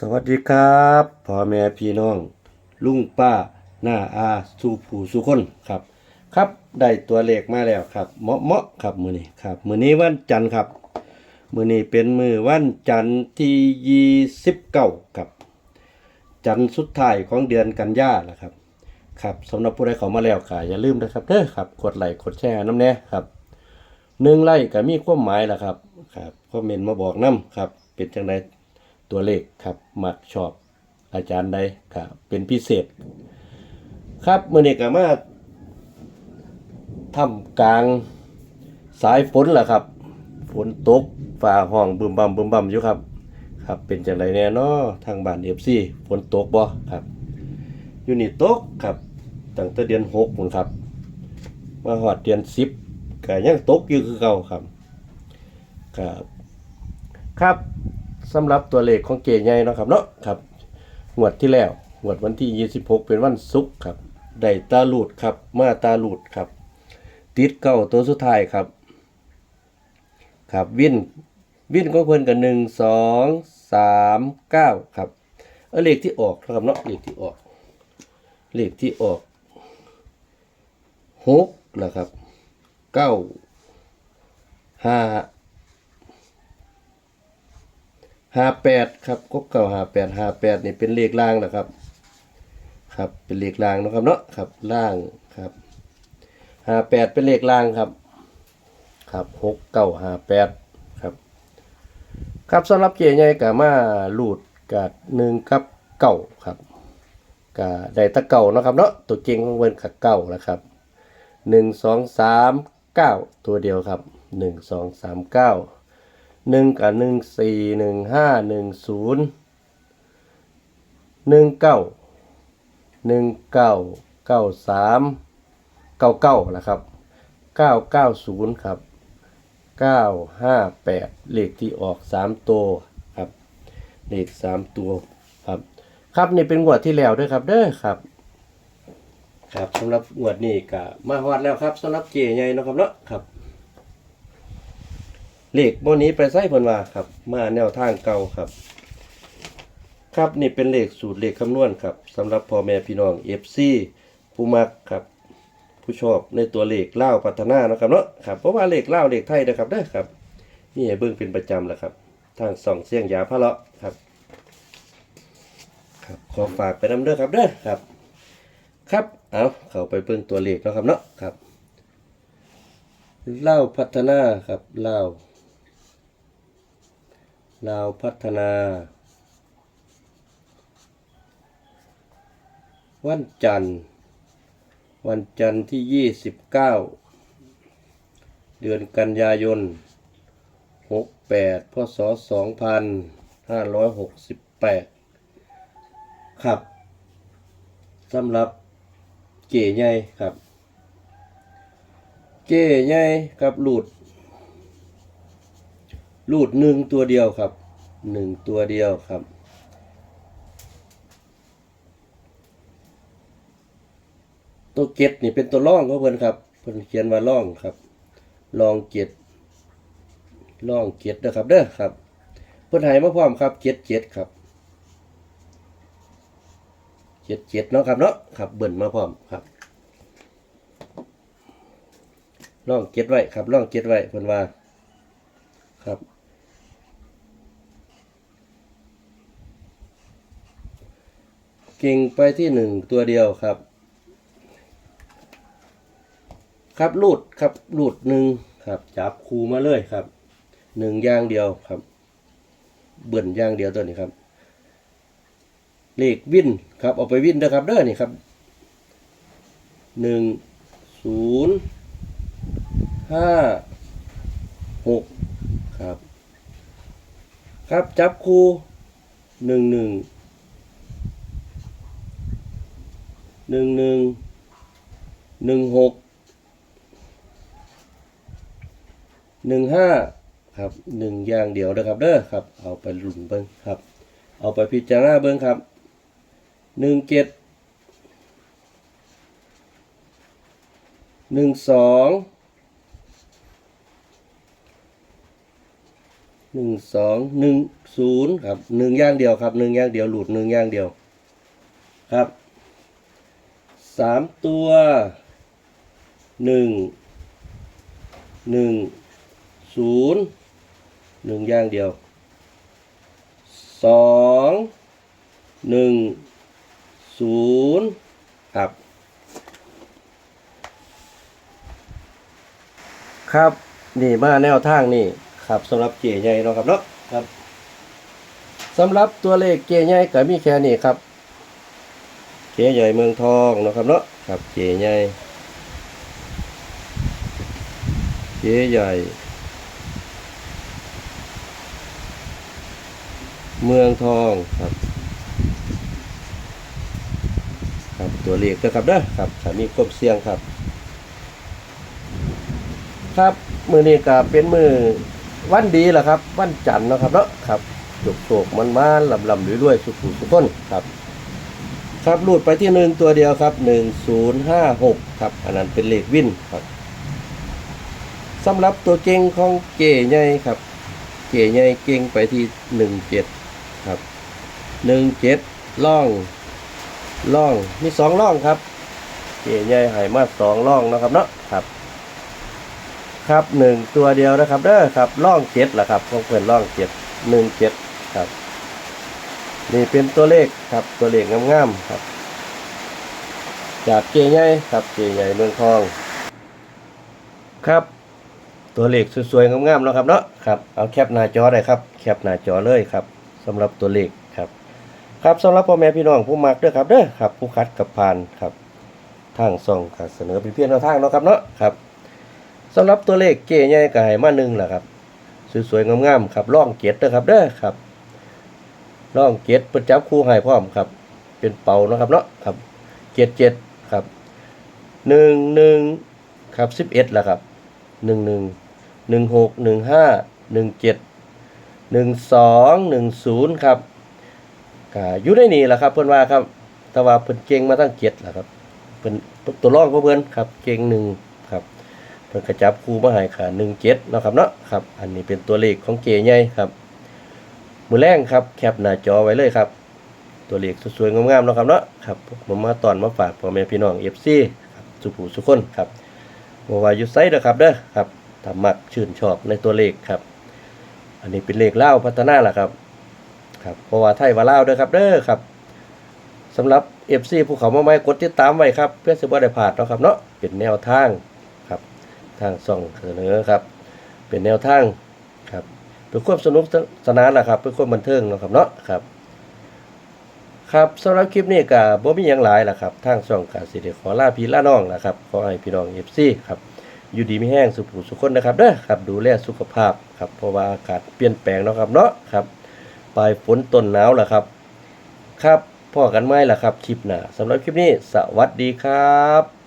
สวัสดีครับพ่อแม่พี่น้อง ลุงป้าหน้าอาสู่ผู้สู่คนครับ ครับได้ตัวเลขมาแล้วครับเหมาะเหมาะครับมือนี้ครับมือนี้วันจันทร์ครับ มือนี้เป็นมือวันจันทร์ที่ยี่สิบเก้าครับ จันทร์สุดท้ายของเดือนกันยาแหละครับ ครับสำหรับผู้ใดเขามาแล้วก็อย่าลืมนะครับเด้อครับกดไลค์กดแชร์น้ำแน่ครับหนึ่งไลค์ก็มีความหมายแหละครับครับคอมเมนต์มาบอกน้ำครับเป็นจังได ตัวเลขครับ มักชอบอาจารย์ใดครับเป็นพิเศษ ครับมื่อนี้ก็มาทำกลางสายฝนแหละครับ ฝนตกฝ่าห้องบึมบัมบึมบัมอยู่ครับ ครับเป็นจังไรแน่เนาะทางบ้านเอฟซีฝนตกบ่ครับอยู่นี่ตกครับตั้งแต่เดือนหกพุ่นครับ มาหอดเดือนสิบก็ยังตกอยู่คือเก่าครับ ครับ ครับ สำหรับตัวเลขของเกใหญ่เนาะครับเนาะครับงวดที่แล้วงวดวันที่ 26 เป็นวันศุกร์ครับได้ตาลูดครับ มาตาลูดครับ ติดเก้าตัวสุดท้ายครับ ครับวินวินของเพิ่นกันหนึ่งสองสามเก้าครับเออเลขที่ออกนะครับเนาะเลขที่ออกเลขที่ออกหกนะครับเก้าห้า ห้าแปดครับกบเก้าห้าแปดห้าแปดนี่เป็นเลขล่างนะครับ ครับเป็นเลขล่างนะครับเนาะครับล่างครับห้าแปดเป็นเลขล่างครับ ครับหกเก้าห้าแปดครับ ครับสำหรับเกียร์ใหญ่กะมาลูดกาดหนึ่งกับเก้าครับกะได้ตะเก่านะครับเนาะตัวเก่งของเวินกับเก้านะครับหนึ่งสองสามเก้าตัวเดียวครับหนึ่งสองสามเก้า หนึ่งกับหนึ่งสี่หนึ่งห้าหนึ่งศูนย์หนึ่งเก้าหนึ่งเก้าเก้าสามเก้าเก้านะครับเก้าเก้าศูนย์ครับเก้าห้าแปดเลขที่ออกสามตัวครับเลขสามตัวครับ ครับนี่เป็นงวดที่แล้วด้วยครับเด้อครับ ครับสำหรับงวดนี้ก็มาฮอดแล้วครับสำหรับเจใหญ่นะครับเนาะครับ เลขโมนี้ไปใส่เพิ่นว่าครับ มาแนวทางเก่าครับ ครับนี่เป็นเลขสูตรเลขคำนวณครับสำหรับพ่อแม่พี่น้อง FC ผู้มักครับผู้ชอบในตัวเลขเล่าพัฒนาเนาะครับเนาะครับเพราะว่าเลขเล่าวเลขไทยนะครับเด้อครับนี่เบิ่งเป็นประจำแหละครับ ทางส่องเสียงยาพระเลาะครับครับ ขอฝากไปนำเด้อครับเด้อครับ ครับเอาเข้าไปเบิ่งตัวเลขเนาะครับเนาะครับเล่าพัฒนาครับเล่า ลาวพัฒนา วันจันทร์ วันจันทร์ที่ 29 เดือนกันยายน 68 พศ 2568 ครับสำหรับเก๋ใหญ่ครับ เก๋ใหญ่กับหลุด หลุดหนึ่งตัวเดียวครับหนึ่งตัวเดียวครับ ตัวเก็ดนี่เป็นตัวร่องของเพิ่อนครับเพิ่อนเขียนว่าร่องครับรองเก็ดร่องเก็ดนะครับเด้อครับ เพิ่อนให้มาพร้อมครับเจ็ดเจ็ดครับเจ็ดเจ็ดเนาะครับเนาะครับเบิ่นมาพร้อมครับร่องเก็ดไว้ครับร่องเก็ดไว้เพิ่อนว่า ครับเก่งไปที่หนึ่งตัวเดียวครับ ครับรูดครับรูดหนึ่งครับ จับคูมาเลยครับหนึ่งย่างเดียวครับ เบิ่นย่างเดียวตัวนี้ครับเลขวินครับเอาไปวินนะครับเด้อนี่ครับหนึ่งศูนย์ห้าหก ครับ จับคูหนึ่งหนึ่งหนึ่งหนึ่งหนึ่งหกหนึ่งห้าครับหนึ่งอย่างเดียวนะครับเด้อครับ เอาไปหลุนเบิ้งครับ เอาไปพิจารณาเบิ้งครับหนึ่งเจ็ดหนึ่งสอง หนึ่งสองหนึ่งศูนย์ครับหนึ่งย่างเดียวครับหนึ่งย่างเดียวหลุดหนึ่งย่างเดียวครับสามตัวหนึ่งหนึ่งศูนย์หนึ่งย่างเดียวสองหนึ่งศูนย์ครับ ครับ นี่มาแนวทางนี่ ครับสำหรับเกใหญ่เนาะครับเนาะครับสำหรับตัวเลขเกใหญ่ก็มีแค่นี้ครับเกใหญ่เมืองทองเนาะครับเนาะครับเกใหญ่เกใหญ่เมืองทองครับ ครับตัวเลขเด้อครับเด้อครับถ้ามีครบเสียงครับ ครับมือนี้ก็เป็นมือ วันดีแหละครับ วันจันทร์นะครับเนาะครับจกโศกมันมาลำลำๆรวยสุขุสุขนครับ ครับรูดไปที่หนึ่งตัวเดียวครับหนึ่งศูนย์ห้าหกครับ อันนั้นเป็นเลขวินครับสำหรับตัวเก่งของเก๋ใหญ่ครับ เก๋ใหญ่เก่งไปที่หนึ่งเจ็ดครับหนึ่งเจ็ดล่องล่องมีสองล่องครับ เก๋ใหญ่หายมาสองล่องนะครับเนาะครับ ครับหนึ่งตัวเดียวนะครับเด้อครับล่องเจ็ดแหละครับของเพื่อนล่องเจ็ดหนึ่งเจ็ดครับ นี่เป็นตัวเลขครับตัวเลขงามๆครับ จากเจใหญ่ครับเจใหญ่เมืองทอง ครับ ตัวเลขสวยๆงามๆเนาะครับเนาะครับเอาแคปหน้าจอได้ครับแคปหน้าจอเลยครับสำหรับตัวเลขครับ ครับสำหรับพ่อแม่พี่น้องผู้มักเด้อครับเด้อครับ ผู้คัดกับผ่านครับทางส่องเสนอเป็นเพียงแนวทางเนาะครับเนาะครับ สำหรับตัวเลขเก๋ใหญ่ก็ให้มาหนึ่งแหละครับสวยๆงามๆครับร่องเกียรติเด้อครับเด้อครับร่องเกียรติประจับคู่ให้พร้อมครับ เป็นเป่านะครับเนาะครับเกียรติเจ็ดครับหนึ่งหนึ่งครับสิบเอ็ดแหละครับหนึ่งหนึ่งหนึ่งหกหนึ่งห้าหนึ่งเจ็ดหนึ่งสองหนึ่งศูนย์ครับก็อยู่ในนี่แหละครับ เพื่อนว่าครับแต่ว่าเพิ่นเก่งมาตั้งเจ็ดแหละครับเพิ่นตัวร่องเพื่อนครับ เก่งหนึ่ง พิ่นกระจับคู่มาให้ค่ะ17เนะครับเนาะครับ อันนี้เป็นตัวเลขของเกย์ใหญ่ครับ มือแรงครับแคปหน้าจอไว้เลยครับ ตัวเลขสวยๆงามๆนะครับเนาะครับผมมาตอนมาฝากพ่อแม่พี่น้อง FC ครับสุผู้สุคนครับบ่ว่าอยู่ไสเด้อครับเด้อครับถ้ามักชื่นชอบในตัวเลขครับ อันนี้เป็นเลขเล่าพัฒนาล่ะครับครับเพราะว่าไทยว่าเลาเด้อครับเด้อครับสำหรับ FC ผู้เขามาใหม่กดติดตามไว้ครับ เพื่อสิบ่ได้พลาดเนาะครับเนาะเป็นแนวทาง ทางส่องเสนอครับ เป็นแนวทางครับเพื่อความสนุกสนานแหละครับเพื่อความบันเทิงนะครับเนาะครับครับสำหรับคลิปนี้ก็บ่มีหยังหลายล่ะครับทางช่องกาสิเดขอลาพี่ลาน้องละครับขอให้พี่น้อง FC ครับอยู่ดีไมีแห้งสุขภูสุขคนนะครับเด้อครับดูแลสุขภาพครับเพราะว่าอากาศเปลี่ยนแปลงเนาะครับเนาะครับปลายฝนต้นหนาวล่ะครับ ครับพ่อกันไหมล่ะครับคลิปหน้าสำหรับคลิปนี้สวัสดีครับ